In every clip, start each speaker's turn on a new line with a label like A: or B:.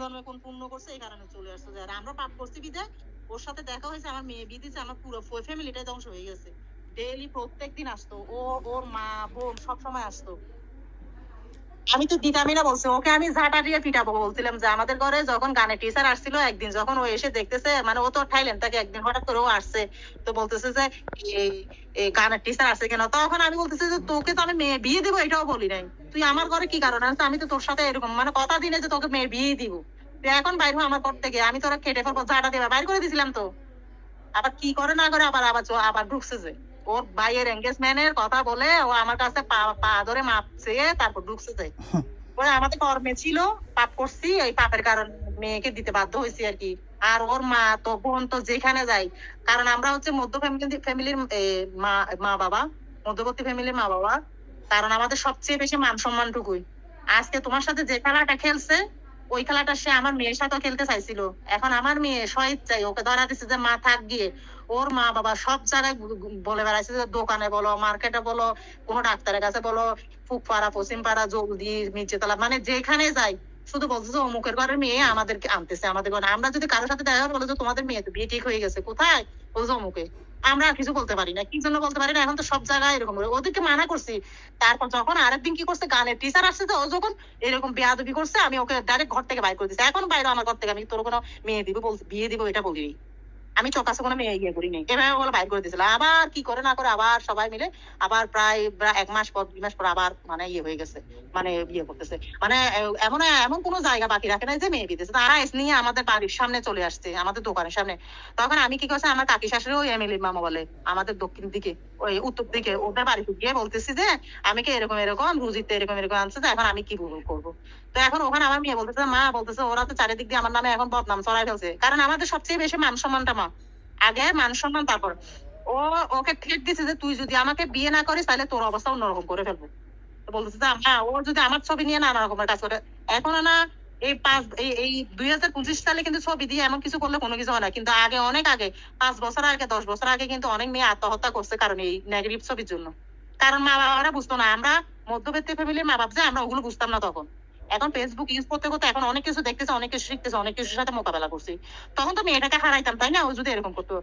A: জন্মে কোন পুণ্য করছে, এই কারণে চলে আসছে। যারা আমরা পাপ করছি বিদে ওর সাথে দেখা হয়েছে, আমার মেয়ে বিয়ে দিয়েছে, আমার পুরো ফ্যামিলিটাই ধ্বংস হয়ে গেছে। ডেইলি প্রত্যেক দিন আসতো, ও, ওর মা, বোন সব সময় আসতো। আমি তো দিতামই না বলছি, ওকে আমি ঝাঁটা দিয়ে পিটাবো বলছিলাম যে আমাদের ঘরে যখন গানের টিচার আসছিল, একদিন যখন ও এসে দেখতেছে মানে ও তো থাইল্যান্ড থেকে একদিন হঠাৎ করে ও আসছে, তো বলতেছে যে, এই গানের টিচার আছে কেন? তখন আমি বলতেছি যে, তোকে তো আমি মেয়ে বিয়ে দিব, এটাও বলি নাই। তুই আমার ঘরে কি কারণ আছে? আমি তো তোর সাথে এরকম মানে কথা দিনে যে তোকে মেয়ে বিয়ে দিব। এখন বাইর হো আমার ঘর থেকে, আমি তোরা খেটে ফেলব, ঝাঁটা দেবা, বাইর করে দিছিলাম তো। আবার কি করে না করে আবার আবার আবার ঢুকছে যে। ওর ভাইয়ের এঙ্গেজমেন্টের কথা বলে ও আমার কাছে পা পা ধরে মাপ চেয়ে তারপর ঢুকছে যে। ওরা আমাদের কর্মে ছিল, পাপ করছি, এই পাপের কারণে মেয়েকে দিতে বাধ্য হয়েছি আর কি। আর ওর মা তো, বোন তো যেখানে কারণ আমরা হচ্ছে মধ্য ফ্যামিলি ফ্যামিলির মা বাবা, মধ্যবর্তী ফ্যামিলির মা বাবা। কারণ আমাদের সবচেয়ে বেশি মান সম্মানটুকুই। আজকে তোমার সাথে যে খেলাটা খেলছে, ওই খেলাটা সে আমার মেয়ের সাথে খেলতে চাইছিল। এখন আমার মেয়ে স্বেচ্ছায় ওকে ধরা দিচ্ছে যে মা থাক গিয়ে। ওর মা বাবা সব জায়গায় বলে বেড়াইছে যে দোকানে বলো, মার্কেটে বলো, কোনো ডাক্তারের কাছে বলো, ফুকপাড়া, পশ্চিমপাড়া, জলদি, নিচেতলা মানে যেখানে যাই, শুধু বলছে যে অমুকের ঘরের মেয়ে আমাদেরকে আনতেছে, আমাদের ঘরে। আমরা যদি কারোর সাথে দেখা বলে যে তোমাদের মেয়ে তো বিয়ে ঠিক হয়ে গেছে, কোথায়? বলছে অমুকে। আমরা আর কিছু বলতে পারি না। কি জন্য বলতে পারি না? এখন তো সব জায়গায় এরকম ওদেরকে মানা করছি। তারপর যখন আরেকদিন কি করছে, গানের টিচার আসছে তো যখন এরকম বেয়াদবি করছে, আমি ওকে ডাইরেক্ট ঘর থেকে বাইর করে দিচ্ছি এখন বাইরে আমার ঘর থেকে আমি তোর কোনো মেয়ে দিব বিয়ে দিব এটা বলিনি। আমি চোখাসে কোনো মেয়ে ইয়ে করিনি। এভাবে বলে বাইর করে দিয়েছিল। আবার কি করে না করে আবার সবাই মিলে আবার প্রায় এক মাস পর, দুই মাস পর আবার মানে ইয়ে হয়ে গেছে। মানে ইয়ে করতেছে। মানে এমন এমন কোনো জায়গা বাকি রাখে নাই যে মেয়ে বিদেশে তারা এসে নিয়ে আমাদের বাড়ির সামনে চলে আসছে, আমাদের দোকানের সামনে। তখন আমি কি করছি, আমার কাকি শাশুড়ি ওই এমএলএ মামা বলে, আমাদের দক্ষিণ দিকে, ওই উত্তর দিকে, ওদের বাড়িতে গিয়ে বলতেছি যে, আমি কি এরকম এরকম, রুজিতে এরকম এরকম আনছে এখন আমি কি করব? তো এখন ওখানে আমার মেয়ে বলতেছে, মা, বলতেছে, ওরা তো চারিদিক দিয়ে আমার নামে এখন বদনাম ছড়াই ফেলছে। কারণ আমাদের সবচেয়ে বেশি মান সম্মানটা মা। আগে মান সম্মান, তারপর ও ওকে থ্রেট দিছে যে, তুই যদি আমাকে বিয়ে না করিস, তাহলে তোর অবস্থা অন্যরকম করে ফেলব। বলতেছে যে হ্যাঁ ও যদি আমার ছবি নিয়ে নানা রকমের কাজ করে। এখন না এই পাঁচ, এই এই দুই হাজার পঁচিশ সালে কিন্তু ছবি দিয়ে এমন কিছু করলে কোনো কিছু হয় না। কিন্তু আগে, অনেক আগে, পাঁচ বছর আগে, দশ বছর আগে কিন্তু অনেক মেয়ে আত্মহত্যা করছে কারণ এই নেগেটিভ ছবির জন্য। কারণ মা বাবারা বুঝতো না, আমরা মধ্যবিত্ত ফ্যামিলির মা বাপ যে, আমরা ওগুলো বুঝতাম না তখন। এখন ফেসবুক ইউজ করতে করতে এখন অনেক কিছু দেখতেছে, অনেক কিছু শিখতেছে, অনেক কিছুর সাথে মোকাবেলা করছি। তখন তো মেয়েটাকে হারাইতাম, তাই না? ও যদি এরকম করতো।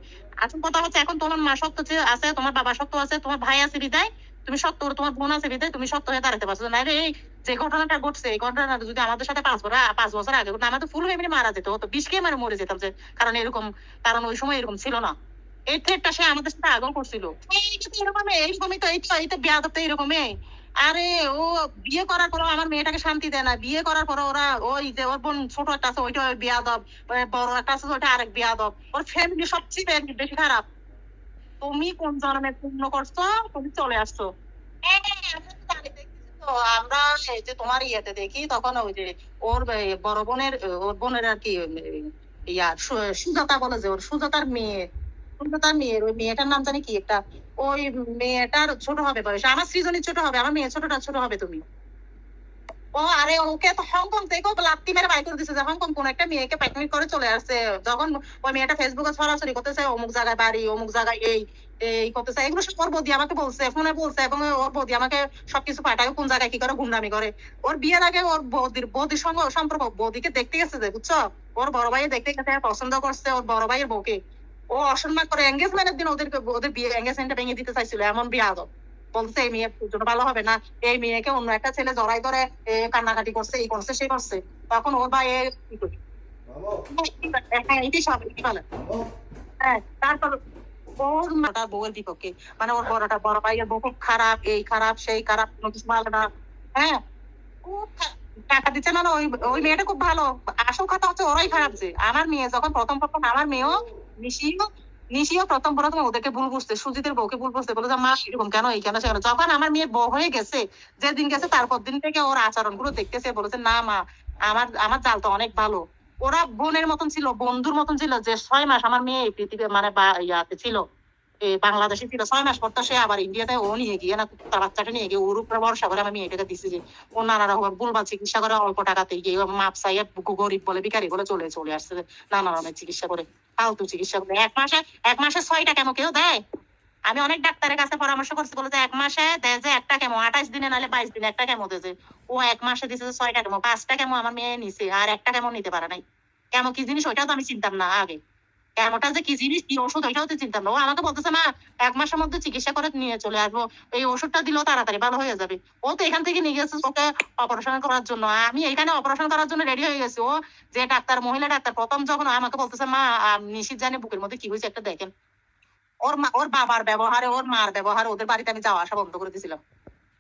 A: আসল কথা হচ্ছে এখন তোমার মা শক্ত আছে, তোমার বাবা শক্ত আছে, তোমার ভাই আছে বিদায়, তুমি শক্ত তোমার বোন আছে বিদায়, তুমি শক্ত হয়ে দাঁড়াতে পারছ। না এই যে ঘটনাটা ঘটছে, এই ঘটনাটা যদি আমাদের সাথে পাঁচ বছর পাঁচ বছর আগে ঘটতো, আমাদের ফুল ফ্যামিলি মারা যেত। হতো বিষ খেয়ে মানে মরে যেতাম যে, কারণ এরকম, কারণ ওই সময় এরকম ছিল না। এই থ্রেটটা সে আমাদের সাথে আগল করছিল। এই তো এরকমই এইরকমই তো এই তো এই তো বিয়াদব তো এরকমই। আরে ও বিয়ে করার পর আমার মেয়েটাকে শান্তি দেয় না। বিয়ে করার পর ওরা ওই যে ওর বোন ছোট একটা আছে ওইটা বিয়াদব বড় একটা আছে ওইটা আরেক বিয়াদব। ওর ফ্যামিলি সবচেয়ে বেশি খারাপ। তুমি কোন জন্মে পূর্ণ করছ? তুমি চলে আসছো। হ্যাঁ, তো, আমরা যে তোমার ইয়েতে দেখি তখন ওই যে ওর বড় বোনের ওর বোনের আর কি ইয়া সুজাতা বলে যে ওর সুজাতার মেয়ে। সুজাতার মেয়ের ওই মেয়েটার নাম জানি কি একটা? ওই মেয়েটার ছোট হবে বয়স। আমার সৃজনী ছোট হবে, আমার মেয়ে ছোটটা ছোট হবে তুমি। ও, আরে ওকে তো হংকং থেকেও লাত্তি মেরে বাই করে দিছে যে হংকং কোন একটা মেয়েকে প্যাকনিক করে চলে আসছে। যখন ওই মেয়েটা ফেসবুকে ছড়াছড়ি করতেছে, অমুক জায়গায় বাড়ি, অমুক জায়গায় এই এই করতেছে। এগুলো সব ওর বৌদি আমাকে বলছে, ফোনে বলছে এবং ওর বৌদি আমাকে সবকিছু পাঠায় কোন জায়গায় কি করে গুন্ডামি করে। ওর বিয়ের আগে ওর বৌদির বৌদির সঙ্গে সম্পর্ক, বৌদিকে দেখতে গেছে যে, বুঝছ? ওর বড় ভাই দেখতে গেছে, পছন্দ করছে ওর বড় ভাইয়ের বউকে। ও অসম্মান করে এঙ্গেজমেন্টের দিন ওদেরকে ওদের বিয়ে এঙ্গেজমেন্টটা ভেঙে দিতে চাইছিল এমন বিয়ে আদব বলছে এই মেয়ে জন্য ভালো হবে না। এই মেয়েকে অন্য একটা ছেলে জড়াই ধরে কান্নাকাটি করছে এই করছে সেই করছে। তখন ওর ভাই কি করবে? হ্যাঁ হ্যাঁ মানে হ্যাঁ খুব টাকা দিচ্ছে না না, ওই ওই মেয়েটা খুব ভালো। আসল কথা হচ্ছে ওরাই খারাপ যে আমার মেয়ে যখন প্রথম প্রথম আমার মেয়েও নিশিও নিশিও প্রথম প্রথম ওদেরকে ভুল বুঝতে, সুজিতের বউকে ভুল বুঝতে বলে মা, এরকম কেন এই কেন যখন আমার মেয়ে বউ হয়ে গেছে, যেদিন গেছে তারপর দিন থেকে ওর আচরণগুলো দেখতেছে, বলেছে, না, মা, আমার আমার জাল তো অনেক ভালো। ওরা বোনের মতন ছিল, বন্ধুর মতন ছিল, যে ছয় মাস আমার মেয়ে পৃথিবী মানে বা- ইয়াতে ছিল। বাংলাদেশে ছিল ছয় মাস পর তো সে আবার ইন্ডিয়াতে ও নিয়ে গিয়ে না তার বাচ্চাটা নিয়ে গিয়ে ওর উপরে ভরসা করে, আমি মেয়েটাকে দিছি যে, ও নানা রকম ভুলভাল চিকিৎসা করে, অল্প টাকাতে গিয়ে মাপ চাইয়ে গরিব বলে, ভিখারি বলে চলে চলে আসছে নানা রকমের চিকিৎসা করে, ফালতু চিকিৎসা করে। এক মাসে এক মাসে ছয়টা কেন কেউ দেয়? আমি অনেক ডাক্তারের কাছে পরামর্শ করছি, বলে যে এক মাসে দেয় যে একটা কেমো আঠাশ দিনে নাহলে বাইশ দিনে একটা কেমো দিয়েছে ও এক মাসে দিছে যে ছয়টা কেমো, পাঁচটা কেমো আমার মেয়ে নিছে, আর একটা কেমো নিতে পারে নাই। কেমন কি জিনিস, ওইটাও তো আমি চিনতাম না আগে। কেমনটা যে কি জিনিস? কি ওষুধ? ওইটাও তো চিনতাম না ও আমাকে বলতেছে, মা, এক মাসের মধ্যে চিকিৎসা করে নিয়ে চলে আসব। এই ওষুধটা দিলেও তাড়াতাড়ি ভালো হয়ে যাবে। ও তো এখান থেকে নিয়ে গেছে ওকে অপারেশন করার জন্য। আমি এখানে অপারেশন করার জন্য রেডি হয়ে গেছি। ও যে ডাক্তার, মহিলা ডাক্তার, প্রথম যখন আমাকে বলতেছে, মা নিশিত জানে বুকের মধ্যে কি হয়েছে, একটা দেখেন। ওর মা, ওর বাবার ব্যবহারে, ওর মার ব্যবহারে ওদের বাড়িতে আমি যাওয়া আসা বন্ধ করে দিয়েছিলাম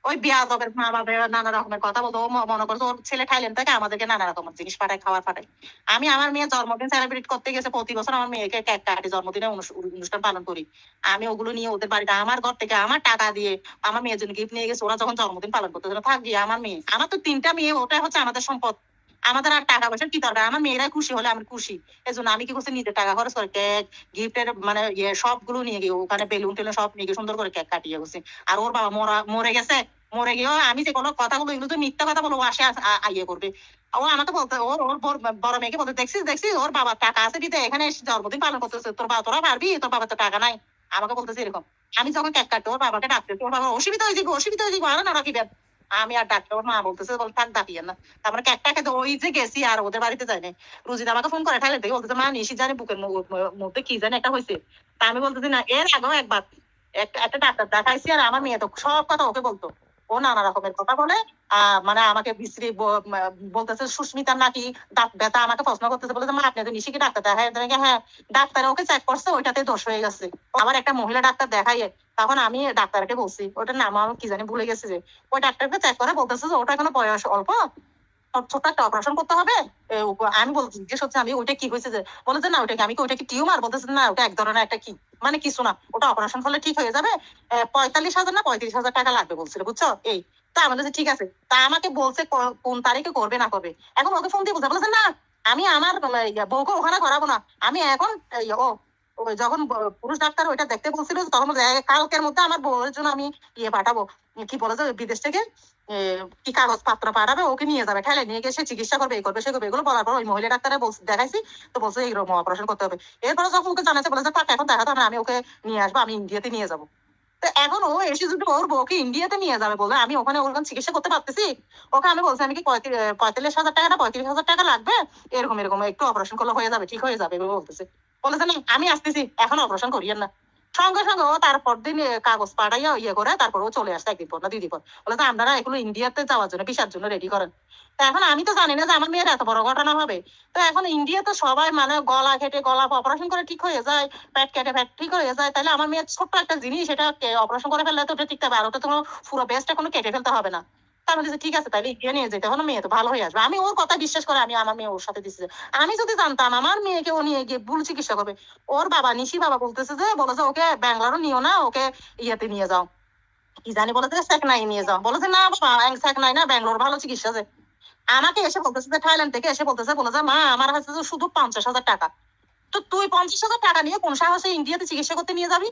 A: ওই বিয়াদবের মা বাবার নানা রকমের কথা বলতো, ও মনে করতো ওর ছেলে থাইল্যান্ড থেকে আমাদেরকে নানা রকমের জিনিস পাঠায়, খাবার পাঠায়। আমি আমার মেয়ের জন্মদিন সেলিব্রেট করতে গেছে প্রতি বছর আমার মেয়েকে কেক কাটি জন্মদিনে অনুষ্ঠান পালন করি। আমি ওগুলো নিয়ে ওদের বাড়িতে, আমার ঘর থেকে আমার টাকা দিয়ে আমার মেয়ের জন্য গিফট নিয়ে গেছে, ওরা যখন জন্মদিন পালন করতে থাক গিয়ে আমার মেয়ে। আমার তো তিনটা মেয়ে, ওটাই হচ্ছে আমাদের সম্পদ। আমাদের আর টাকা পয়সার কি দরকার? আমার মেয়েরাই খুশি হলে আমি খুশি। এই জন্য আমি কি করছি? নিজের টাকা খরচ করে কেক গিফটের মানে ইয়ে সবগুলো নিয়ে গিয়ে ওখানে বেলুন টেলুন সব নিয়ে গিয়ে সুন্দর করে কেক কাটিয়ে গেছি আর ওর বাবা মরা, মরে গেছে। মরে গিয়েও আমি যে কোনো কথাগুলো এগুলো তো মিথ্যা কথা বলব, আসে আ- আ- ইয়ে করবে। ও আমাকে বলতে ওর ওর বড়- মেয়েকে বলতে, দেখছিস দেখছিস, ওর বাবার টাকা আছে দিতে এখানে এসে জন্মদিন পালন করতেছে, তোর বাবা তোরা পারবি? তোর বাবার তো টাকা নাই। আমাকে বলতেছে এরকম। আমি যখন কেক কাটতে, ওর বাবাকে ডাকতে, ওর বাবা, অসুবিধা হয়ে যাবে অসুবিধা হয়ে যাবে আরে না রাখিবেন আমি আর ডাক্তার ওর মা বলতেছে, বল, থাক ডাকিয়েন না। তারপরে কেকটা খেতে ওই যে গেছি আর ওদের বাড়িতে যাইনি রুজিদ আমাকে ফোন করে ঠাইলে থেকে? বলতেছে, মা, নিশি জানি বুকের মধ্যে কি জানি একটা হয়েছে। তা আমি বলতেছি, না, এর আগেও একবার একটা ডাক্তার দেখাইছি আর আমার মেয়ে তো সব কথা ওকে বলতো। ও নানা রকমের কথা বলে মানে আমাকে বিশ্রী বলতেছে, সুস্মিতার নাকি দাঁত ব্যথা আমাকে প্রশ্ন করতেছে। বলে মা, আপনি তো নিশিকে ডাক্তার দেখায়? হ্যাঁ ডাক্তার ওকে চেক করছে, ওইটাতে দোষ হয়ে গেছে। আবার একটা মহিলা ডাক্তার দেখাইয়ে তখন আমি ডাক্তারকে বলছি, ওটার নাম আমি কি জানি ভুলে গেছি যে। ওই ডাক্তারকে চেক করে বলতেছে যে, ওটা এখনও বয়স অল্প? ছোট্ট একটা অপারেশন করতে হবে। আমি বলছি, জিজ্ঞেস হচ্ছে আমি ওইটা কি হয়েছে যে? বলে যে না ওইটা কি আমি ওইটা কি টিউমার? বলতেছে, না, ওটা এক ধরনের একটা কি মানে কিছু না, ওটা অপারেশন করলে ঠিক হয়ে যাবে। পঁয়তাল্লিশ হাজার না, পঁয়ত্রিশ হাজার টাকা লাগবে, বলছিল, বুঝছ? এই, তা আমি বলছি, ঠিক আছে। তা আমাকে বলছে কোন তারিখে করবে, না করবে। এখন ওকে ফোন দিয়ে বলছে, বলেছে, না, আমি আমার বউকে ওখানে করাবো না। আমি এখন ও যখন পুরুষ ডাক্তার ওইটা দেখতে বলছিল, তখন কালকের মধ্যে আমার বউয়ের জন্য আমি ইয়ে পাঠাবো। কি বলে যে বিদেশ থেকে কি কাগজ পাত্র পাঠাবে, ওকে নিয়ে যাবে, ঠেলে নিয়ে গিয়ে সে চিকিৎসা করবে এই করবে, সে করবে, এগুলো বলার পর ওই মহিলা ডাক্তারে দেখাইছি, তো বলছে এইরকম অপারেশন করতে হবে। এরপরে যখন ওকে জানাচ্ছে বলেছে, থাক, এখন দেখাতে হবে আমি ওকে নিয়ে আসব, আমি ইন্ডিয়াতে নিয়ে যাব। তো এখন ও এসে যদি ওর বউকে ইন্ডিয়াতে নিয়ে যাবে বলে, আমি ওখানে ওরকম চিকিৎসা করতে পারতেছি? ওকে আমি বলছি, আমি কি পঁয়ত্রিশ হাজার টাকা না, পঁয়ত্রিশ হাজার টাকা লাগবে? এরকম এরকম, একটু অপারেশন করলে হয়ে যাবে, ঠিক হয়ে যাবে বলতেছে। বলেছে না আমি আসতেছি, এখন অপারেশন করিয়েন না। সঙ্গে সঙ্গে ও তারপর দিন কাগজ পাঠাইয়া ইয়ে করে তারপর ও চলে আসছে একদিন পর না দুই পর। বলে যে আপনারা এগুলো ইন্ডিয়াতে যাওয়ার জন্য ভিসার জন্য রেডি করেন। তো এখন আমি তো জানি না যে আমার মেয়ের এত বড় ঘটনা হবে। তো এখন ইন্ডিয়াতে সবাই মানে গলা কেটে গলা অপারেশন করে ঠিক হয়ে যায়, পেট কেটে পেট ঠিক হয়ে যায় তাহলে আমার মেয়ের ছোট্ট একটা জিনিস এটা অপারেশন করে ফেললে তো ওটা ঠিক থাকবে আর ওটা তো কোনো পুরো বেস্টটা কোনো কেটে ফেলতে হবে না। আমি বলছি, ঠিক আছে তাহলে ইন্ডিয়া নিয়ে যেতে না মেয়ে তো ভালো হয়ে আসবে। আমি ওর কথা বিশ্বাস করে আমি আমার মেয়ে ওর সাথে আমি যদি জানতাম আমার মেয়েকে ও নিয়ে গিয়ে ভুল চিকিৎসা করবে ওর বাবা নিশি বাবা বলতেছে যে বলে যে ওকে নিও না ওকে ইয়েতে নিয়ে যাও। কি জানি বলে যে সেকনাই নিয়ে যাও। না বাবা সেকনাই না ব্যাঙ্গালোর ভালো চিকিৎসা আমাকে এসে বলতেছে যে থাইল্যান্ড থেকে এসে বলতেছে বলে যে মা আমার কাছে শুধু পঞ্চাশ হাজার টাকা। তো তুই পঞ্চাশ হাজার টাকা নিয়ে কোন সাহসে ইন্ডিয়াতে চিকিৎসা করতে নিয়ে যাবি?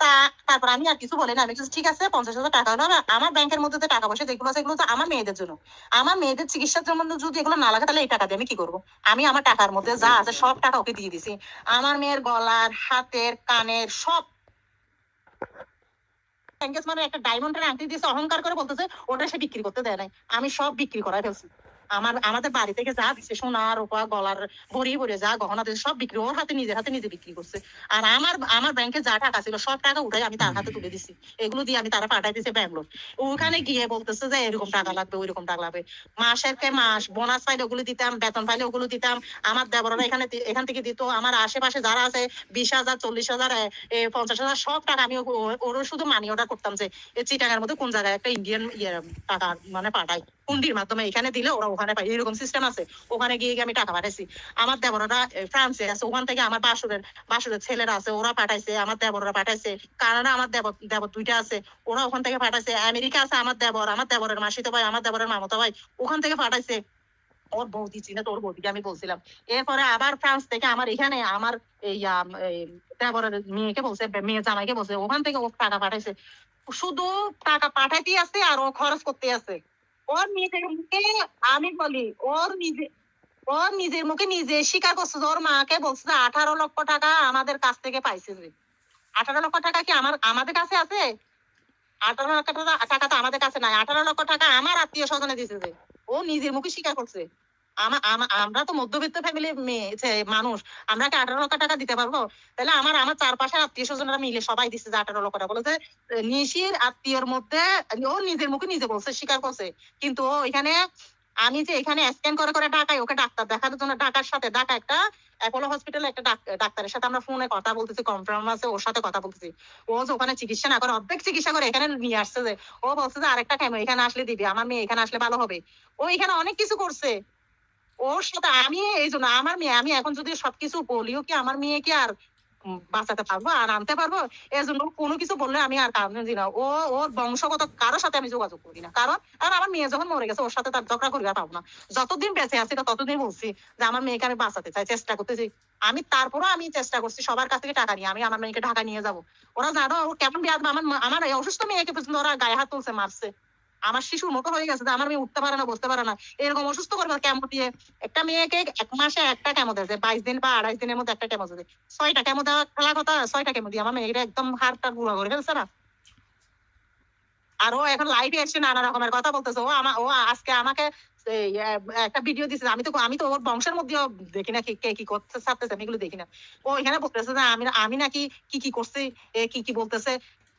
A: তা, তারপর আমি আর কিছু বলি না। আমি ঠিক আছে, পঞ্চাশ হাজার টাকা হলো আমার ব্যাংকের মধ্যে যে টাকা পয়সা যেগুলো আছে তো আমার মেয়েদের জন্য। আমার মেয়েদের চিকিৎসার জন্য যদি এগুলো না লাগে, তাহলে এই টাকা দিয়ে আমি কি করব? আমি আমার টাকার মধ্যে যা আছে সব টাকা ওকে দিয়ে দিছি। আমার মেয়ের গলার, হাতের, কানের সব এঙ্গেজমেন্টের একটা ডায়মন্ডের আংটি দিয়েছে, অহংকার করে বলতেছে, ওটা সে বিক্রি করতে দেয় নাই। আমি সব বিক্রি করাই ফেলছি। আমার আমাদের বাড়ি থেকে যা দিচ্ছে সোনা রূপা গলার ভরি ভরে যা গহনা দিচ্ছে সব বিক্রি ওর হাতে নিজের হাতে নিজে বিক্রি করছে। আর আমার আমার ব্যাংকে যা টাকা ছিল সব টাকা উঠাই আমি তার হাতে তুলে দিছি। এগুলো দিয়ে আমি তারা পাঠাই দিছি ব্যাঙ্গালোর ওখানে গিয়ে বলতেছে যে এরকম টাকা লাগবে ওইরকম টাকা লাগবে। মাসের কে মাস বোনাস পাইলে ওগুলো দিতাম বেতন পাইলে ওগুলো দিতাম। আমার দেবররা এখানে এখান থেকে দিত। আমার আশেপাশে যারা আছে বিশ হাজার চল্লিশ হাজার পঞ্চাশ হাজার সব টাকা আমি ও- ও- শুধু মানি অর্ডার করতাম যে চিটাগার মধ্যে কোন জায়গায় একটা ইন্ডিয়ান ইয়ে টাকা মানে পাঠাই। হুন্ডির মাধ্যমে এখানে দিলে ওরা ওখানে পাই এরকম সিস্টেম আছে। ওখানে গিয়ে আমি টাকা পাঠাইছি। আমার দেবররা ফ্রান্সে আছে। ওখান থেকে আমার বাসুরের বাসুরের ছেলেরা আছে। ওরা পাঠাইছে, আমার দেবররা পাঠাইছে। কানাডা আমার দেবর দেবর দুইটা আছে। ওরা ওখান থেকে পাঠাইছে। আমেরিকা আছে আমার দেবর, আমার দেবরের মাসিতো ভাই, আমার দেবরের মামতো ভাই। ওখান থেকে পাঠাইছে। ওর বৌদি চিনে, তোর বৌদিকে আমি বলছিলাম। এরপরে আবার ফ্রান্স থেকে আমার এখানে আমার এই দেবরের মেয়েকে বলছে, মেয়ে জামাইকে বলছে, ওখান থেকে ও টাকা পাঠাইছে। শুধু টাকা পাঠাইতে আছে আর ও খরচ করতে আছে। ওর নিজের মুখে আমি বলি, ওর নিজে, ওর নিজের মুখে নিজে স্বীকার করছে ওর মাকে বলছে যে আঠারো লক্ষ টাকা আমাদের কাছ থেকে পাইছে যে আঠারো লক্ষ টাকা কি আমার, আমাদের কাছে আছে? আঠারো লক্ষ টাকা তো আমাদের কাছে নাই। আঠারো লক্ষ টাকা আমার আত্মীয় স্বজনে দিছে যে, ও নিজের মুখে স্বীকার করছে। আমরা তো মধ্যবিত্ত ফ্যামিলি মানুষ, আমরা কি আঠারো লক্ষ টাকা দিতে পারব? তাহলে আমার আমার চারপাশের আত্মীয় স্বজনরা মিলে সবাই দিচ্ছে যে আঠারো লক্ষ টাকা। নিশির আত্মীয়র মধ্যে, ও নিজের মুখে নিজে বলছে, স্বীকার করছে। কিন্তু এখানে, আমি যে এখানে স্ক্যান করে করে ডাকাই ওকে ডাক্তার দেখানোর জন্য ডাকার সাথে ডাকা একটা অ্যাপোলো হসপিটালে একটা ডাক্তারের সাথে আমরা ফোনে কথা বলতেছি কনফার্ম আছে, ওর সাথে কথা বলতেছি। ও যে ওখানে চিকিৎসা না করে, অর্ধেক চিকিৎসা করে এখানে নিয়ে আসছে যে, ও বলছে যে আরেকটা কেমন, এখানে আসলে দিবি, আমার মেয়ে এখানে আসলে ভালো হবে। ও এখানে অনেক কিছু করছে। ওর সাথে আমি এই জন্য আমার মেয়ে, আমি এখন যদি সবকিছু বলিও কি আমার মেয়ে কি আর বাঁচাতে পারব আর আনতে পারব? জন্য কোনো কিছু বললে আমি আর না। ও, ওর বংশগত কারোর সাথে আমি যোগাযোগ করি না। কারণ আর আমার মেয়ে যখন মরে গেছে, ওর সাথে তার ঝগড়া পাবো না। যতদিন বেঁচে আছি, ততদিন বলছি যে আমার মেয়েকে আমি বাঁচাতে চাই, চেষ্টা করতেছি। আমি তারপরও আমি চেষ্টা করছি, সবার কাছ থেকে টাকা নিয়ে, আমি আমার মেয়েকে ঢাকা নিয়ে যাব। ওরা জানো ও কেমন বিয়াদ আমার আমার অসুস্থ মেয়েকে পর্যন্ত ওরা গায়ে হাত তুলছে, মারছে। আমার শিশুর মতো হয়ে গেছে আমার মেয়ে উঠতে পারে না, বসতে পারে না। এরকম অসুস্থ করবে কেমো দিয়ে? একটা মেয়েকে এক মাসে একটা কেমো দেয়? বাইশ দিন বা আড়াইশ দিনের মধ্যে একটা কেমো দেয়? ছয়টা কেমো দেওয়া খেলা কথা? ছয়টা কেমো দিয়ে? আমার মেয়েটা একদম হাড়টা গুঁড়া করে ফেলছে না। আর এখন লাইভে এসে নানা রকমের কথা বলতেছে। ও আমা, ও আজকে আমাকে একটা ভিডিও দিছে। আমি তো আমি তো ওর বংশের মধ্যেও দেখি না কে কে কি করতে ছাড়তেছে আমি এগুলো দেখি না। ও এখানে বলতেছে যে আমি আমি নাকি কি কি করছি কি কি বলতেছে।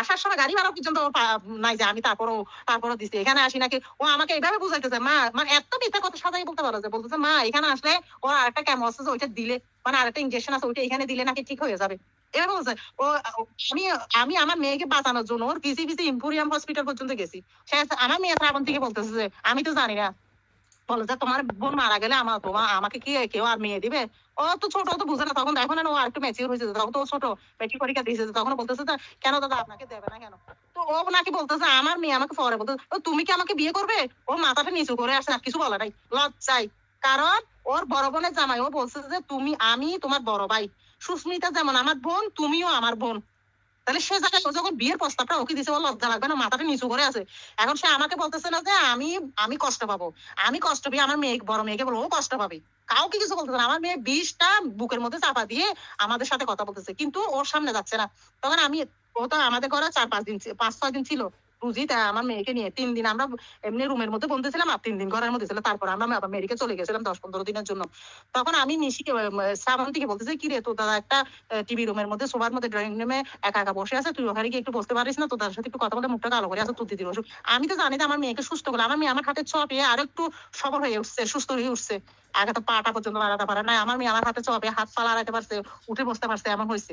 A: আসার সময় গাড়ি ভাড়া পর্যন্ত নাই যে আমি তারপরও তারপরও দিছি। এখানে আসি নাকি? ও আমাকে এইভাবে বুঝাইতেছে, মা মানে এত মিথ্যা কথা সাজাই বলতে পারো যে? বলতেছে, মা, এখানে আসলে ওর আরেকটা কেমন আছে ওইটা দিলে মানে আরেকটা ইনজেকশন আছে, ওইটা এখানে দিলে নাকি ঠিক হয়ে যাবে? এভাবে বলছে ও আমি আমি আমার মেয়েকে বাঁচানোর জন্য ওর পিসি পিসি ইম্পোরিয়াম হসপিটাল পর্যন্ত গেছি। আমার মেয়ে শ্রাবণ থেকে বলতেছে যে, আমি তো জানি না বলে যে তোমার বোন মারা গেলে আমার তোমার আমাকে কি কেউ আর মেয়ে দিবে? ও তো ছোট তো বুঝে না। তখন এখন ও আর একটু ম্যাচিউর হয়েছে। তখন তো ছোট মেট্রিক পরীক্ষা দিয়েছে। তখন বলতেছে কেন দাদা, আপনাকে দেবে না কেন? তো ও নাকি বলতেছে, আমার মেয়ে আমাকে পরে। বলতে তুমি কি আমাকে বিয়ে করবে? ও মাথাটা নিচু করে আসে আর কিছু বলে নাই। লজ্জাই কারণ ওর বড় বোনের জামাই, ও বলছে যে, তুমি, আমি তোমার বড় ভাই। সুস্মিতা যেমন আমার বোন, তুমিও আমার বোন। তাহলে সে জায়গায় ও যখন বিয়ের প্রস্তাবটা ওকে দিছে ও লজ্জা লাগবে না, মাথাটা নিচু করে আছে। এখন সে আমাকে বলতেছে না যে আমি আমি কষ্ট পাবো। আমি কষ্ট পেয়ে আমার মেয়ে, বড় মেয়েকে বলব, ও কষ্ট পাবে। কাউকে কিছু বলতেছে না। আমার মেয়ে বিষটা বুকের মধ্যে চাপা দিয়ে আমাদের সাথে কথা বলতেছে। কিন্তু ওর সামনে যাচ্ছে না। তখন আমি, ও তো আমাদের ঘরে চার, পাঁচ দিন, পাঁচ, ছয় দিন ছিল। বুঝি? তা আমার মেয়েকে নিয়ে তিন দিন আমরা এমনি রুমের মধ্যে বন্ধু ছিলাম, আর তিন দিন ঘরের মধ্যে ছিল তারপর আমরা আমেরিকা চলে গেছিলাম দশ পনেরো দিনের জন্য। তখন আমি নিশিকে শ্রাবন্তীকে বলতেছি, কি রে তো দাদা একটা টিভি রুমের মধ্যে সবার মধ্যে ড্রয়িং রুমে একা একা বসে আছে? তুই ওখানে গিয়ে একটু বসতে পারিস না? তো তার সাথে একটু কথা বলে মুখটা কালো করে আছে তুই দিদি বসুক আমি তো জানি যে আমার মেয়েকে সুস্থ করে আমার মেয়ে আমার হাতে ছ পেয়ে আর একটু সবল হয়ে উঠছে, সুস্থ হয়ে উঠছে। আগে তো পাটা পর্যন্ত বাড়াতে পারে না আমার মেয়ে আমার হাতে ছ পেয়ে হাত পা লাগাতে পারছে, উঠে বসতে পারছে, এমন হয়েছে।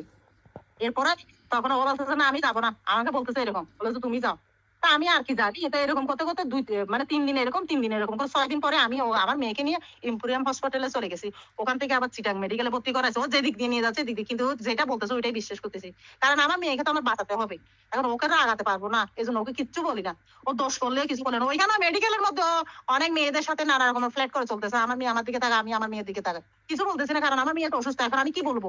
A: এরপরে তখন ও বলতেছে, না, আমি যাব না। আমাকে বলতেছে এরকম, বলেছে, তুমি যাও। তা আমি আর কি জানি, এটা এরকম করতে করতে দুই মানে তিন দিন এরকম, তিন দিন এরকম করে ছয় দিন পরে আমি ও আমার মেয়েকে নিয়ে ইম্পোরিয়াম হসপিটালে চলে গেছি। ওখান থেকে আবার চিটাং মেডিকেলে ভর্তি করাইছে। ও যেদিক দিয়ে নিয়ে যাচ্ছে দিয়ে। কিন্তু যেটা বলতেছে, ওইটাই বিশ্বাস করতেছি। কারণ আমার মেয়েকে তো আমার বাঁচাতে হবে। এখন ওকে তো আগাতে পারব না। এই জন্য ওকে কিচ্ছু বলি না। ও দোষ করলে কিছু বলে না। ওইখানে মেডিকেলের মধ্যে অনেক মেয়েদের সাথে নানা রকমের ফ্ল্যাট করে চলতেছে। আমার মেয়ে আমার দিকে তাকা আমি আমার মেয়ের দিকে তাকা কিছু বলতেছি না, কারণ আমার মেয়ে তো অসুস্থ, এখন আমি কি বলব?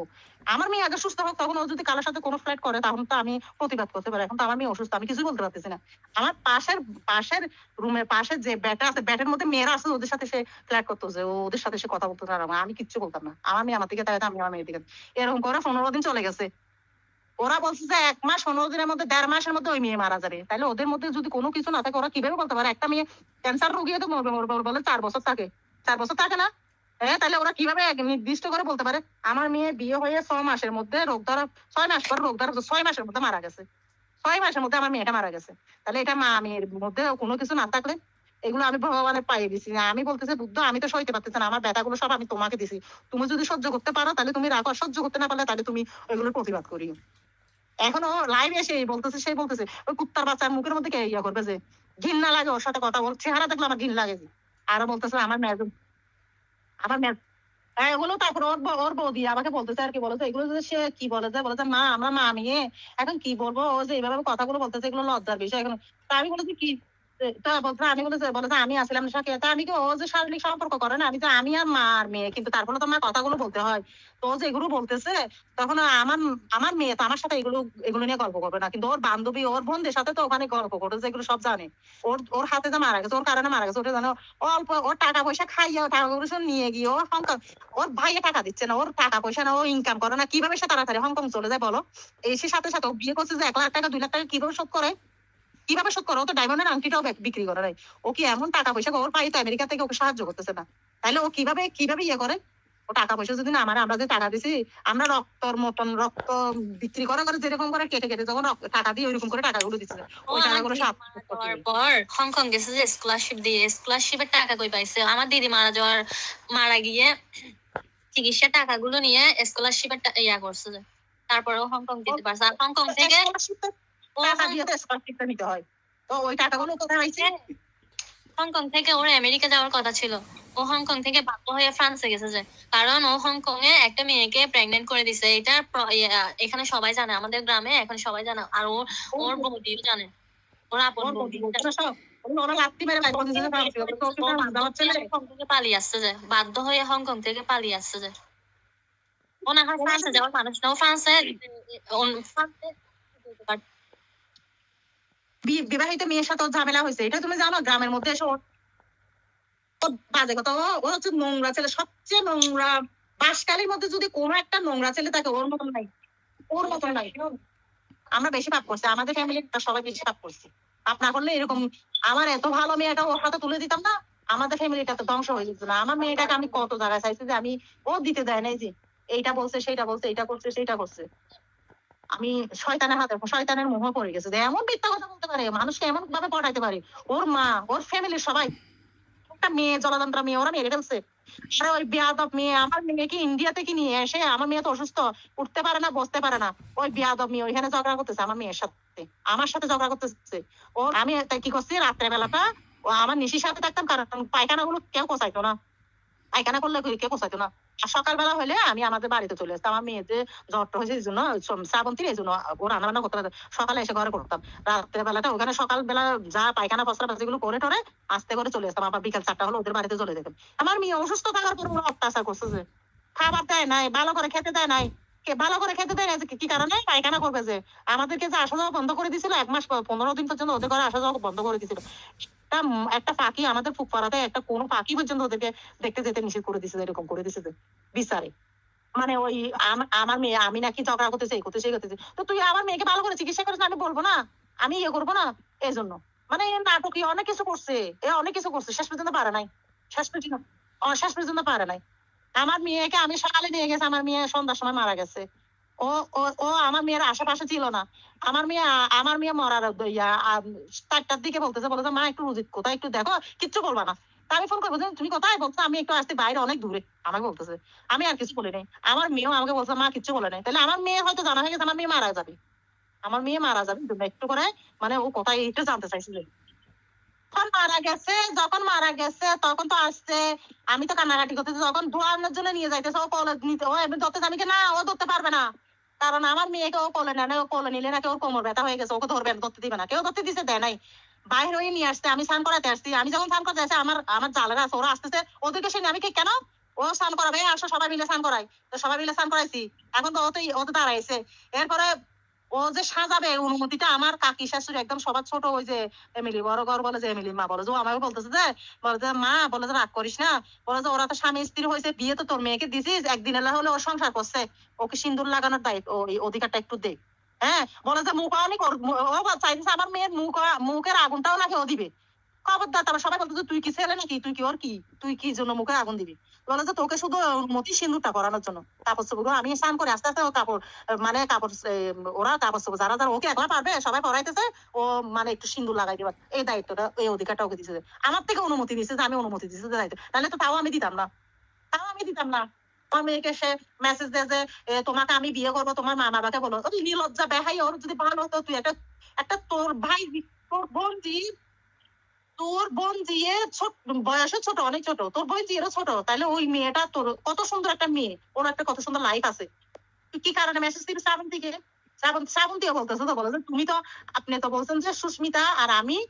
A: আমার মেয়ে আগে সুস্থ হোক, তখন ও যদি কারোর সাথে কোনো ফ্ল্যাট করে, তখন তো আমি প্রতিবাদ করতে পারি। এখন তো আমার মেয়ে অসুস্থ, আমি কিছু বলতে পারতেছি না। আমার পাশের পাশের রুমের পাশের যে ব্যাটা আছে ব্যাটের মধ্যে মেয়েরা আছে, ওদের সাথে সে ফ্ল্যাট করতেছে ও ওদের সাথে সে কথা বলতে না আমি কিচ্ছু বলতাম না। আমার মেয়ে আমার দিকে তাকাতে আমি আমার মেয়ের দিকে এরকম করে পনেরো দিন চলে গেছে। ওরা বলছে যে, এক মাস, পনেরো দিনের মধ্যে, দেড় মাসের মধ্যে ওই মেয়ে মারা যাবে। তাহলে ওদের মধ্যে যদি কোনো কিছু না থাকে, ওরা কীভাবে বলতে পারে? একটা মেয়ে ক্যান্সার রোগী তো মরবে মরবে বলে চার বছর থাকে। চার বছর থাকে না? হ্যাঁ তাহলে ওরা কীভাবে নির্দিষ্ট করে বলতে পারে? আমার মেয়ে বিয়ে হয়ে ছয় মাসের মধ্যে রোগ ধরা, ছয় মাস পর রোগ ধরা ছয় মাসের মধ্যে মারা গেছে। ছয় মাসের মধ্যে আমার মেয়েটা মারা গেছে। তাহলে এটা মা মেয়ের মধ্যে কোনো কিছু না থাকলে এগুলো আমি ভগবানের পায়ে দিছি। আমি বলতেছি, বুদ্ধ, আমি তো সইতে পারতেছি না। আমার ব্যথাগুলো সব আমি তোমাকে দিছি। তুমি যদি সহ্য করতে পারো, তাহলে তুমি রাখো সহ্য করতে না পারলে তাহলে তুমি ওইগুলোর প্রতিবাদ করিও। এখনও লাইভ এসে বলতেছে, সেই বলতেছে। ওই কুত্তার বাচ্চার মুখের মধ্যে কে ইয়া করবে যে ঘিন না লাগে ওর সাথে কথা বল, চেহারা দেখলে আমার ঘিন লাগে আরও বলতেছে, আমার মেয়ে মেয়ে। হ্যাঁ, এগুলো তারপর ওর ওর বৌদি আমাকে বলতেছে আর কি বলেছে এগুলো সে কি বলেছে? বলেছে মা আমরা মা এখন কি বলব? ও যে এইভাবে কথাগুলো বলতেছে এগুলো লজ্জার বিষয় এখন। আমি বলেছি কি আমি আমি সাথে। তা আমি কি, ও যে শারীরিক সম্পর্ক করে না, আমি আমি আর মেয়ে, কিন্তু তারপরে তো আমার কথাগুলো বলতে হয়। তো যে এগুলো বলতেছে, তখন আমার আমার মেয়ে তো আমার সাথে এগুলো এগুলো নিয়ে গল্প করবে না। কিন্তু ওর বান্ধবী, ওর সাথে তো ওখানে গল্প এগুলো সব জানে। ওর ওর হাতে যে মারা গেছে, ওর কারণে মারা গেছে, ওটা জানো। অল্প, ওর টাকা পয়সা খাইয়া টাকা পয়সা নিয়ে গিয়ে ও হংকং, ওর ভাইয়ে টাকা দিচ্ছে না, ওর টাকা পয়সা না, ও ইনকাম করে না। কীভাবে সে তাড়াতাড়ি হংকং চলে যায় বলো? এসে সাথে সাথে বিয়ে করছে যে এক লাখ টাকা, দুই লাখ টাকা কীভাবে শোধ করে? কীভাবে শোধ করে? তো ডায়মন্ডের আংটিটাও বিক্রি করে নাই ও কি এমন টাকা পয়সা ওর পাই তো আমেরিকা থেকে ওকে সাহায্য করতেছে না। তাহলে ও কীভাবে কীভাবে ইয়ে করে? ও টাকা পয়সা যদি না আমার আমরা যে টাকা দিছি আমরা রক্তর মতন রক্ত বিক্রি করা করে যেরকম করে কেটে কেটে যখন টাকা দিয়ে ওইরকম করে টাকাগুলো দিচ্ছে ওই টাকাগুলো
B: যাওয়ার পর হংকং গেছে যে স্কলারশিপ দিয়ে স্কলারশিপের টাকা কই পাইছে? আমার দিদি মারা যাওয়ার মারা গিয়ে চিকিৎসার টাকাগুলো নিয়ে স্কলারশিপের ইয়া করছে যে। তারপরে ও হংকং যেতে পারছে। আর হংকং থেকে
A: টাকা দিয়ে তো স্কলারশিপটা নিতে হয় তো ওই টাকাগুলো কোথায় পাইছে
B: হংকং থেকে ওর আমেরিকা যাওয়ার কথা ছিল ও হংকং থেকে বাধ্য হয়ে ফ্রান্সে গেছে যে কারণ ও হংকং এ একটা মেয়েকে প্রেগনেন্ট করে দিছে এটা এখানে সবাই জানে আমাদের গ্রামে এখন সবাই জানে আর ও ওর বৌদিও জানে ওর আপন বৌদি
A: ওরা ওরা
B: পালিয়ে আসছে যে বাধ্য হয়ে হংকং থেকে পালিয়ে আসছে যে ও না হয় ফ্রান্সে যাওয়ার মানুষ না ও ফ্রান্সে
A: বিবাহিত মেয়ের সাথে ঝামেলা হয়েছে। এটা তুমি জানো, গ্রামের মধ্যে এসে বাজে কথা। ও হচ্ছে নোংরা ছেলে, সবচেয়ে নোংরা। বাসকালের মধ্যে যদি কোনো একটা নোংরা ছেলে থাকে, ওর মতন নাই। ওর মতন নাই। আমরা বেশি পাপ করছি। আমাদের ফ্যামিলি সবাই বেশি পাপ করছি। পাপ না করলে এরকম আমার এত ভালো মেয়েটা ওর হাতে তুলে দিতাম না, আমাদের ফ্যামিলিটা তো ধ্বংস হয়ে যেত না। আমার মেয়েটাকে আমি কত জায়গায় চাইছি যে আমি ও দিতে দেয় নাই যে, এইটা বলছে, সেইটা বলছে, এইটা করছে, সেইটা করছে। আমি শয়তানের হাতে শয়তানের মোহ পড়ে গেছে। যে এমন মিথ্যা কথা বলতে পারে, মানুষকে এমন ভাবে পড়াইতে পারে, ওর মা, ওর ফ্যামিলির সবাই, একটা মেয়ে জলযন্ত্র মেয়ে, ওরা মেরে ফেলছে। আরে ওই বেয়াদব মেয়ে, আমার নিয়ে এসে আমার মেয়ে তো অসুস্থ, উঠতে পারে না, বসতে পারে না। ওই বেয়াদব মেয়ে ওইখানে ঝগড়া করতেছে, আমার মেয়ের সাথে, আমার সাথে ঝগড়া করতেছে। ও, আমি কি করছি রাত্রে বেলাটা আমার নিশির সাথে থাকতাম, কারণ পায়খানা গুলো কেউ কোসাইতো না। পায়খানা করলে কেউ কোসাইতো না। সকালবেলা হলে আমি আমাদের বাড়িতে চলে আসতাম। আমার যে জ্বরটা হয়েছে এই জন্য শ্রাবন্তীর এই জন্য ও রান্না বান্না করতে। সকালে এসে ঘরে করতাম রাত্রে বেলাটা ওখানে সকালবেলা যা পায়খানা, পসরা গুলো করে টরে আস্তে করে চলে আসতাম। আবার বিকাল চারটা হলে ওদের বাড়িতে চলে যেতাম। আমার মেয়ে অসুস্থ থাকার পর ওরা অত্যাচার করছে যে, খাবার দেয় নাই, ভালো করে খেতে দেয় নাই। ভালো করে খেতে দেয় কি কারণে? পায়খানা করবে যে। আমাদেরকে যে আসা যাওয়া বন্ধ করে দিছিল এক মাস পনেরো দিন পর্যন্ত ওদের ঘরে আসা যাওয়া বন্ধ করে দিছিল একটা একটা পাখি আমাদের ফুকপাড়াতে একটা কোনো পাখি পর্যন্ত ওদেরকে দেখতে যেতে নিষেধ করে দিছে এরকম করে দিছে বিচারে। মানে ওই আমার মেয়ে, আমি নাকি ঝগড়া তো তুই আমার মেয়েকে ভালো করে চিকিৎসা করিস, আমি বলব না। আমি ইয়ে করব না এই জন্য মানে এ নাটকই অনেক কিছু করছে, এ অনেক কিছু করছে, শেষ পর্যন্ত পারে নাই। শেষ পর্যন্ত শেষ পর্যন্ত পারে নাই। আমার মেয়েকে আমি সকালে নিয়ে গেছে, আমার মেয়ে সন্ধ্যার সময় মারা গেছে। ও ও আমার মেয়ের আশেপাশে ছিল না। আমার মেয়ে আমার মেয়ে মরার চারটার দিকে বলতেছে বলতেছে মা, একটু রুজিত কোথায় একটু দেখো, কিচ্ছু বলবা না। আমি ফোন করব তুমি কোথায় বলছো? আমি একটু আসতে বাইরে, অনেক দূরে। আমাকে বলতেছে, আমি আর কিছু বলি নাই। আমার মেয়েও আমাকে বলছে, মা, কিচ্ছু বলে নাই। তাহলে আমার মেয়ে হয়তো জানা হয়ে গেছে, আমার মেয়ে মারা যাবে। আমার মেয়ে মারা যাবে একটু করে মানে ও কোথায় এটা জানতে চাইছিল যখন মারা গেছে যখন মারা গেছে তখন তো আসছে। আমি তো কান্নাকাটি করতেছি যখন ধোয়ানোর জন্য নিয়ে যাইতেছে ও কলে নিতে ও এমনি ধরতে কি না ও ধরতে পারবে না। কারণ আমার মেয়েকে ও কোলে না, ও কোলে নিলে নাকি ওর কোমর ব্যথা হয়ে গেছে ওকে ধরবে ধরতে দিবে না। কেউ ধরতে দিছে দেয় নাই। বাইরে হয়ে নিয়ে আসছে আমি স্নান করাতে আসছি। আমি যখন স্নান করতে আসছি আমার আমার জালেরা আছে ওরা আসতেছে ওদেরকে সে আমি কেন? ও স্নান করাবে আসো সবাই মিলে স্নান করাই। তো সবাই মিলে স্নান করাইছি। এখন তো ও তো ও তো দাঁড়াইছে। এরপরে ও যে সাজাবে, অনুমতিটা আমার, কাকি শাশুড়ি একদম সবার ছোট, ওই যে এমিলি বড় ঘর বলে যে এমিলি মা বলে যে আমাকে বলতেছে যে, বলে যে, মা, বলে যে, রাগ করিস না। বলে যে, ওরা তো স্বামী স্ত্রী হয়েছে, বিয়ে তো তোর মেয়েকে দিছিস একদিন এলা হলে ও সংসার করছে। ওকে সিন্দুর লাগানোর দায়িত্ব, ওই অধিকারটা একটু দে। হ্যাঁ? বলে যে, মুখ কর, ও চাইছে আমার মেয়ের মুখ, মুখের আগুনটাও নাকি ও দিবে। খবরদার তারপর সবাই বলতো তুই কি ছেলে নাকি? তুই কি ওর কি? তুই কি জন্য মুখে আগুন দিবি? বলে যে, তোকে শুধু মতি সিন্দুরটা করানোর জন্য। কাপড় চোপড় আমি স্নান করে আস্তে আস্তে ও কাপড় মানে কাপড় ওরা কাপড় চোপড় যারা যারা ওকে একলা পারবে, সবাই পড়াইতেছে ও মানে একটু সিন্দুর লাগাই দিবার এই দায়িত্বটা, এই অধিকারটা ওকে দিছে আমার থেকে অনুমতি দিছে যে, আমি অনুমতি দিছে যে দায়িত্ব। তাহলে তো তাও আমি দিতাম না। তাও আমি দিতাম না। মেয়েকে সে মেসেজ দেয় যে তোমাকে আমি বিয়ে করব, তোমার মা বাবাকে বলো। নির্লজ্জা বেহাই, ওর যদি ভালো হতো, তুই একটা একটা তোর ভাই, তোর বোন তোর বোন জিয়ে ছোট, বয়সে ছোট, অনেক ছোট। তোর বোন জিয়েরও ছোট, তাহলে ওই মেয়েটা তোর, কত সুন্দর একটা মেয়ে। ওর একটা কত সুন্দর লাইফ আছে। তুই কি কারণে মেসেজ দিবি শ্রাবন্তীকে শ্রাবণ শ্রাবন্তীও বলতেছে তো বলে যে তুমি তো, আপনি তো বলছেন যে সুস্মিতা আর আমি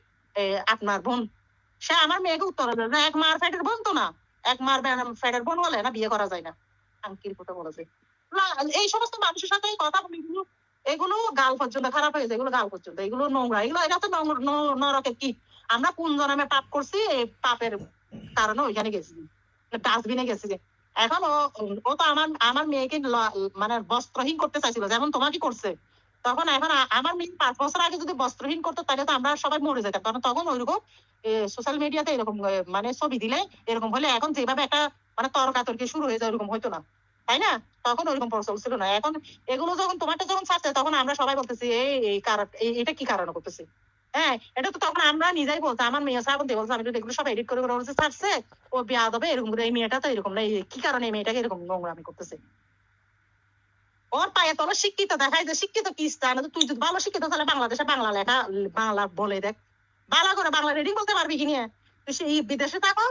A: আপনার বোন। সে আমার মেয়েকে উত্তর দেয় এক মার ফ্যাটের বোন তো না। এক মার ফ্যাটের বোন বলে না বিয়ে করা যায় না। আঙ্কির কথা বলেছে। এই সমস্ত মানুষের সাথে কথা বলি এগুলো গাল পর্যন্ত, খারাপ হয়ে যায়, এগুলো গাল পর্যন্ত, এগুলো নোংরা, এগুলো এটা তো নোংরা- ন- নরকের কি? আমরা কোন জন্মে পাপ করছি, এই পাপের কারণে ওইখানে গেছি। ডাস্টবিনে গেছি যে। এখন ও তো আমার আমার মেয়েকে মানে বস্ত্রহীন করতে চাইছিল, যেমন তোমাকে করছে। তখন এখন আমার মেয়ে পাঁচ বছর আগে যদি বস্ত্রহীন করতো, তাহলে তো আমরা সবাই মরে যেতাম। কারণ তখন ওইরকম সোশ্যাল মিডিয়াতে এরকম মানে ছবি দিলে, এরকম হলে এখন যেভাবে একটা মানে তর্কাতর্কি শুরু হয়ে যায়, ওরকম হয়তো না। তাই না? তখন ওইরকম প্রচল ছিল না। এখন এগুলো যখন, তোমারটা যখন ছাড়ছে, তখন আমরা সবাই বলতেছি, এই এই কারণ এটা কি কারণে করতেছি? হ্যাঁ এটা তো তখন আমরা নিজেই বলতো আমার মেয়ে সাহেব বলছে, আমি তো এগুলো সব এডিট করে বলছে ছাড়ছে ও বিয়া দেবে, এরকম এই মেয়েটা তো এরকম না কি কারণে এই মেয়েটাকে এরকম নোংরামি করতেছে? ওর পায়ে তো শিক্ষিত, দেখায় যে শিক্ষিত কি স্থান তুই যদি ভালো শিক্ষিত, তাহলে বাংলাদেশে বাংলা লেখা, বাংলা বলে দেখ। বাংলা করে বাংলা রিডিং বলতে পারবি কি নিয়ে? তুই সেই বিদেশে থাকো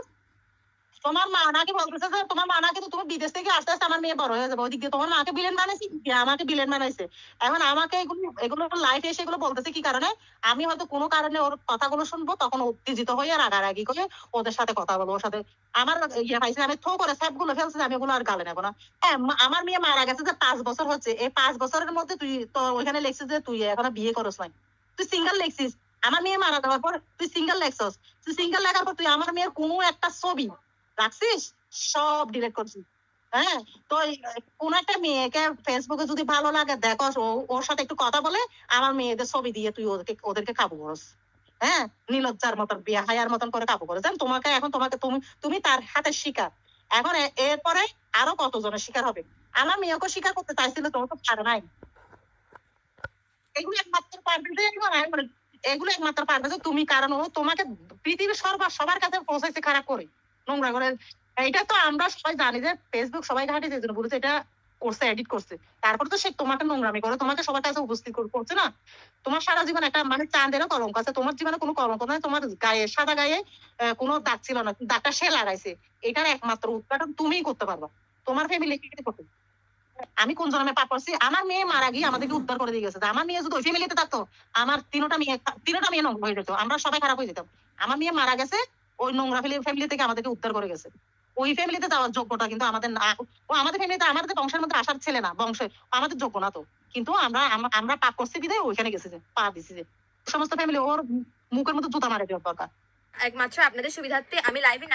A: তোমার মা নাকি বলতেছে যে তোমার মা নাকি তো তুমি বিদেশ থেকে আস্তে আস্তে আমার মেয়ে বড় হয়ে যাবে। ওদিক দিয়ে তোমার মাকে বিলেন বানাইছি? আমাকে বিলেন বানাইছে। এখন আমাকে এগুলো এগুলো লাইফে এসে এগুলো বলতেছে কি কারণে? আমি হয়তো কোনো কারণে ওর কথাগুলো শুনব, তখন উত্তেজিত হয়ে রাগারাগি করে ওদের সাথে কথা বলব, ওর সাথে আমার ইয়ে পাইছে, আমি থো করে স্যাপগুলো ফেলছে আমি ওগুলো আর গালে নেব না। হ্যাঁ আমার মেয়ে মারা গেছে যে পাঁচ বছর হচ্ছে। এই পাঁচ বছরের মধ্যে তুই তো ওইখানে লেখছিস যে তুই এখনও বিয়ে করস নাই। তুই সিঙ্গেল লেখছিস। আমার মেয়ে মারা যাওয়ার পর তুই সিঙ্গেল লেখছস। তুই সিঙ্গেল লেখার পর তুই আমার মেয়ের কোনো একটা ছবি রাখছিস? সব ডিলিট করছিস হ্যাঁ? তো কোন একটা মেয়েকে ফেসবুকে যদি ভালো লাগে, দেখো ওর সাথে একটু কথা বলে আমার মেয়েদের ছবি দিয়ে তুই ওদেরকে ওদেরকে কাবু করস হ্যাঁ? নীলজ্জার মতন, বিয়া হায়ার মতন করে কাবু করস জান তোমাকে এখন তোমাকে তুমি তুমি তার হাতে শিকার। এখন এরপরে আরও কতজনের শিকার হবে? আমার মেয়েকে শিকার করতে চাইছিল তোমার তো পারে নাই। এগুলো একমাত্র পারবে এগুলো একমাত্র পারবে যে, তুমি, কারণ তোমাকে পৃথিবীর সর্ব, সবার কাছে পৌঁছাইছে খারাপ করে। নোংরা করে। এটা তো আমরা সবাই জানি যে ফেসবুক সবাই ঘাটে যে জন্য এটা করছে এডিট করছে। তারপর তো সে তোমাকে নোংরামি করে, তোমাকে সবার কাছে উপস্থিত করছে না? তোমার সারা জীবন একটা মানে চাঁদেরও কলঙ্ক আছে, তোমার জীবনে কোনো কলঙ্ক নাই তোমার গায়ে, সাদা গায়ে কোনো দাগ ছিল না, দাগটা সে লাগাইছে। এটার একমাত্র উদ্ঘাটন তুমিই করতে পারবা। তোমার ফ্যামিলি কি করতে আমি কোন জন্মে পাপ করছি? আমার মেয়ে মারা গিয়ে আমাদেরকে উদ্ধার করে দিয়ে গেছে। আমার মেয়ে যদি ওই ফ্যামিলিতে থাকতো, আমার তিনোটা মেয়ে তিনোটা মেয়ে হয়ে যেত। আমরা সবাই খারাপ হয়ে যেতাম। আমার মেয়ে মারা গেছে ওই নোংরা ফ্যামিলি থেকে আমাদেরকে উদ্ধার করে গেছে। ওই ফ্যামিলিতে যাওয়ার যোগ্যতা কিন্তু আমাদের না ও আমাদের ফ্যামিলিতে আমাদের বংশের মধ্যে আসার ছেলে না বংশে আমাদের যোগ্য না তো। কিন্তু আমরা আম- আমরা পাপ করছি বিদে ওইখানে গেছে যে, পা দিছি যে। সমস্ত ফ্যামিলি ওর মুখের মধ্যে জুতা মারে দেওয়ার দরকার।
C: একমাত্র আপনাদের সুবিধার্থে আমি লাইভে